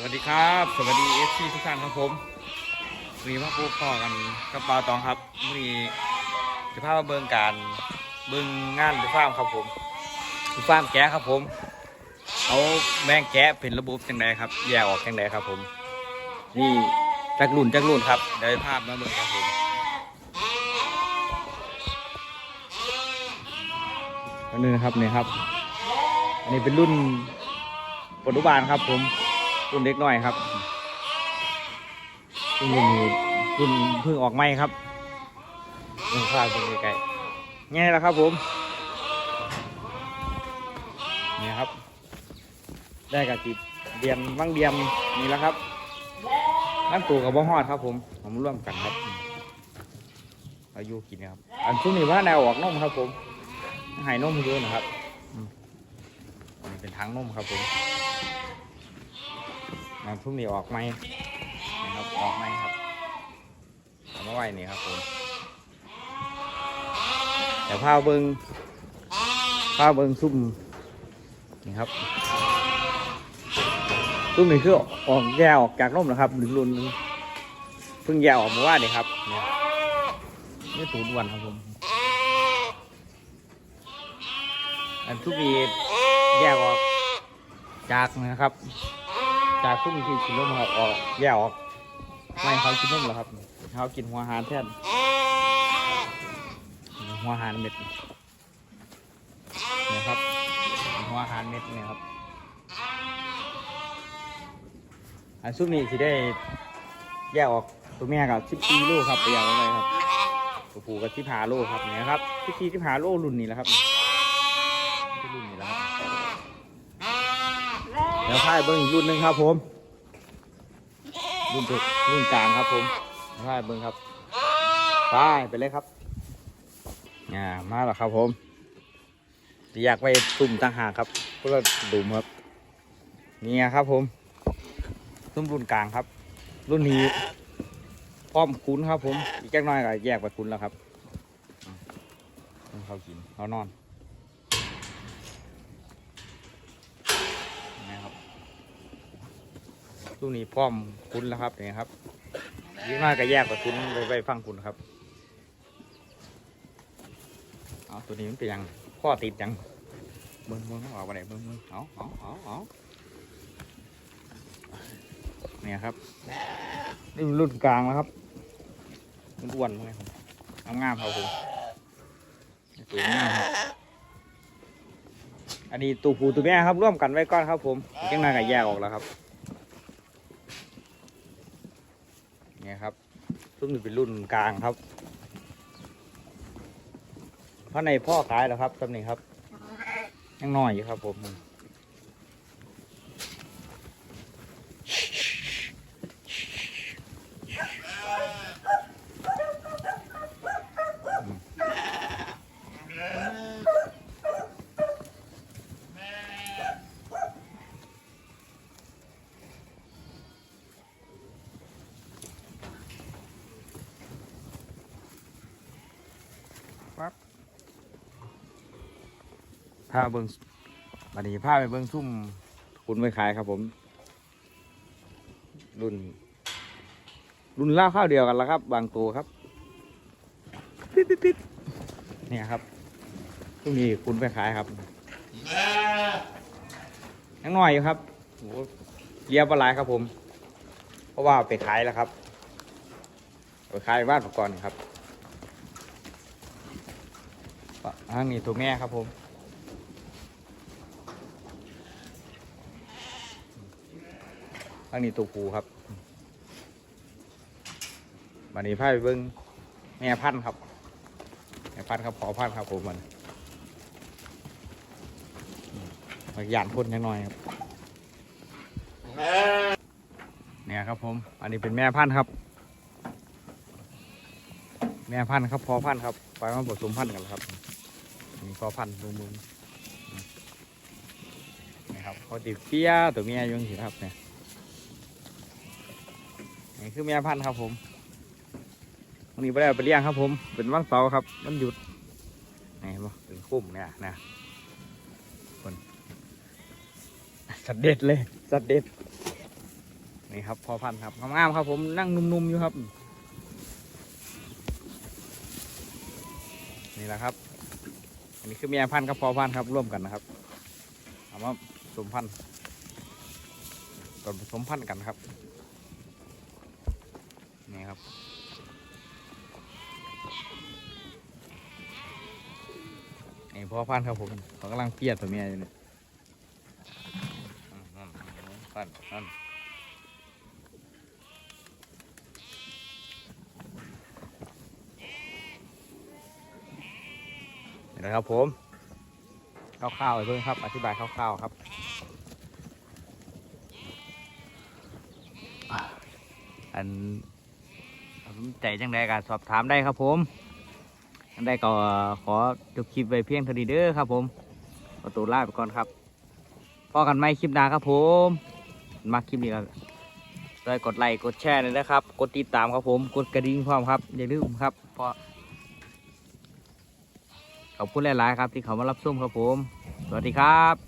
สวัสดีครับ สวัสดีเอฟซีทุกท่านครับผมวันนี้มาพูดพ่อกันกับปาตองครับวันนี้จะพามาเบิงการเบิงงานหรือฟามครับผมคือฟามแกะครับผม เอาแมงแกะเป็นระบบจังไดครับ แยกออกจังไดครับผม นี่จักรุ่นจักรุ่นครับเดี๋ยวภาพมาเบิงครับผมอันนี้นะครับนี่ครับ อันนี้เป็นรุ่นปัจจุบันครับผม รุ่นเล็กน้อยครับรุ่นนี้รุ่นเพิ่งออกใหม่ครับรุ่นข้าวตรงไกลๆง่ายแล้วครับผมนี่ครับ ได้กับจิตเดียมว่างเดียมนี่แล้วครับน้ำตูกับบ้องฮอดครับ ผมผมร่วมกันครับอายุกินครับ อันช่วงนี้ว่าแนวออกนมครับ ผมหายนมเยอะนะครับอันนี้เป็นทางนมครับผม น้ำทุ่มนี่ออกไหมนะครับออกไหมครับเอามาไว้นี่ครับผมแต่ผ้าเบิงผ้าเบิงซุ่มนี่ครับซุ่มนี่คือออกแยกออกจากร่มนะครับหนึ่งรุ่นเพิ่งแยกออกมาว่านี่ครับเนี่ยนี่ตูดอ้วนครับผมอันทุกมีแยกออกจากนะครับ จากทุ่มที่กินนมครับออกแยกออกไม่ให้เขากินนมหรอกครับเขากินหัวหารแทนหัวหารเม็ดเนี่ยครับ หัวหารเม็ดเนี่ยครับอันซุปนี้สิได้แยกออกตัวแม่กับสิบสี่ลูกครับไปอย่างไรครับตัวผู้กับสิบห้าลูกครับเนี่ยครับสิบสี่สิบห้าลูกรุ่นนี้แหละครับรุ่นนี้แหละครับ เดี๋ยวพายเบิ้งอีกรุ่นหนึ่งครับผม รุ่นถูกรุ่นกลางครับผมพายเบิ้งครับพายไปเลยครับอ่ามาแล้วครับผมอยากไปตุ่มต่างหากครับเพื่อดุมครับนี่ครับผมตุ้มรุ่นกลางครับ รุ่นนี้พร้อมคุ้นครับผมอีกแค่น้อยก็แยกไปคุ้นแล้วครับเขากินเขานอนนะครับ ลูกนี้พร้อมคุณแล้วครับนี่ครับยิ่งมากก็แยกกับคุณไปไปฟังคุณครับเอาตัวนี้มันเป็นยังข้อติดยังมึงมึงออกมาไหนมึงมึงเอาเอาเอาเอาเนี่ยครับนี่มันรุ่นกลางแล้วครับมันอ้วนไหมครับงามงามๆครับผมสวยงามครับอันนี้ตัวผู้ตัวแม่ครับร่วมกันไว้ก่อนครับ ผมยังนาก็แยกออกแล้วครับ เนี่ยครับ ซึ่งเป็นรุ่นกลางครับเพราะในพ่อขายแล้วครับตำหนิครับ ยังน้อยอยู่ครับผม ผ้าเบิ้งวันนี้ผ้าไปเบิ้งซุ่มคุณไปขายครับผม รุ่น รุ่นล่าข้าวเดียวกันแล้วครับ บางตัวครับปิ๊ดปิ๊ดปิ๊ดเนี่ยครับช่วงนี้คุณไปขายครับยังหน้อยอยู่ครับโหเลี้ยบปลายครับผม เพราะว่าไปขายแล้วครับ ไปขายบ้านก่อนครับทางนี้ตัวแม่ครับผม ทางนี้ตัวผูครับวันนี้พาไปเบิ้งแม่พันธุ์ครับแม่พันธุ์ครับพอพันธุ์ครับผมมันมาหยานพ่นยังน้อยครับเนี่ยครับผม อันนี้เป็นแม่พันธุ์ครับ แม่พันธุ์ครับพอพันธุ์ครับ ไปมาผสมพันธุ์กันแล้วครับนี่พอพันธุ์ลุงลุงนี่ครับเขาติดเปี้ยตัวเมียอยุ่จังสิครับเนี่ย นี่คือแม่พันธุ์ครับผมวันนี้ไปได้ไปเลี้ยงครับ ผม เป็นวันเสาร์ครับวันหยุดนี่เห็นปะเป็นคุ้มเนี่ยนะคนสัตว์เด็ดเลยสัตว์เด็ดนี่ครับ พอพันธุ์ครับงามๆครับ ผมนั่งนุ่มๆอยู่ครับ นี่แหละครับ อันนี้คือแม่พันธุ์กับพอพันธุ์ครับร่วมกันนะครับเอามาสมพันธุ์ก่อนผสมพันธุ์กันครับ นี่ครับ นี่พอพันธ์ครับผมเขากำลังเปียดตัวเมียอยู่เนี่ยอืมนั่นพันธุ์นั่นนี่นะครับผมคร่าวๆเลยเพื่อนครับ อธิบายคร่าวๆครับอัน สนใจจังใดก็สอบถามได้ครับผมจังใดก็ขอจบคลิปไว้เพียงเท่านี้เด้อครับผมขอตัวลาไปก่อนครับพอกันไหมคลิปหน้าครับผมมาคลิปนี้ก็ช่วยกดไลค์กดแชร์เลยนะครับ กดติดตามครับผม กดกระดิ่งพร้อมครับ อย่าลืมครับเพราะขอบคุณหลาย ๆ ครับที่เขามารับชมครับผม สวัสดีครับ